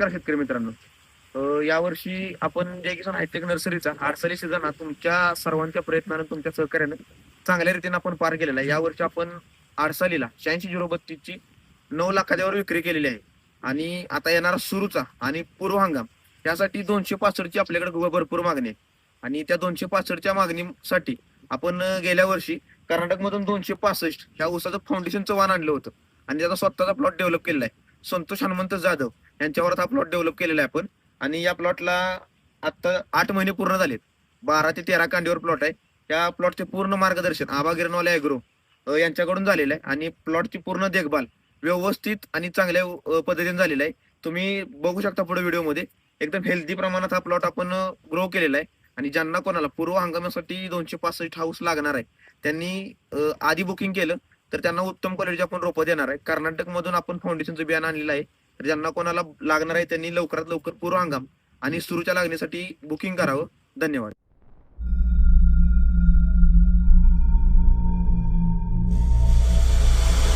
नमस्कार शेतकरी मित्रांनो. यावर्षी आपण जे किसान हायटेक नर्सरीचा आडसरी सीझन हा तुमच्या सर्वांच्या प्रयत्नानं तुमच्या सहकार्यानं चांगल्या रीतीने आपण पार केलेला आहे. यावर्षी आपण आडसालीला शहाऐंशी झिरो बत्तीसची नऊ लाखाच्यावर विक्री केलेली आहे. आणि आता येणारा सुरूचा आणि पूर्व हंगाम यासाठी दोनशे पासष्टची आपल्याकडे भरपूर मागणी आहे. आणि त्या दोनशे पासष्टच्या मागणीसाठी आपण गेल्या वर्षी कर्नाटकमधून दोनशे पासष्ट ह्या उसाचं फाउंडेशनचं वाण आणलं होतं. आणि त्याचा स्वतःचा प्लॉट डेव्हलप केलेला आहे. संतोष हनुमंत जाधव यांच्यावर हा प्लॉट डेव्हलप केलेला आहे आपण. आणि या प्लॉटला आता आठ महिने पूर्ण झालेत. बारा ते तेरा कांडीवर प्लॉट आहे. त्या प्लॉटचे पूर्ण मार्गदर्शन आबा गिरणवाले अॅग्रो यांच्याकडून झालेलं आहे. आणि प्लॉटची पूर्ण देखभाल व्यवस्थित आणि चांगल्या पद्धतीने झालेला आहे. तुम्ही बघू शकता पुढे व्हिडिओमध्ये एकदम हेल्दी प्रमाणात हा प्लॉट आपण ग्रो केलेला आहे. आणि ज्यांना कोणाला पूर्व हंगामासाठी दोनशे पासष्ट हाऊस लागणार आहे त्यांनी आधी बुकिंग केलं तर त्यांना उत्तम क्वालिटीचे आपण रोपं देणार आहे. कर्नाटकमधून आपण फाउंडेशनचं बियाणं आणलेलं आहे. तर ज्यांना कोणाला लागणार आहे त्यांनी लवकरात लवकर पूर्व हंगाम आणि सुरूच्या लागण्यासाठी बुकिंग करावं. धन्यवाद.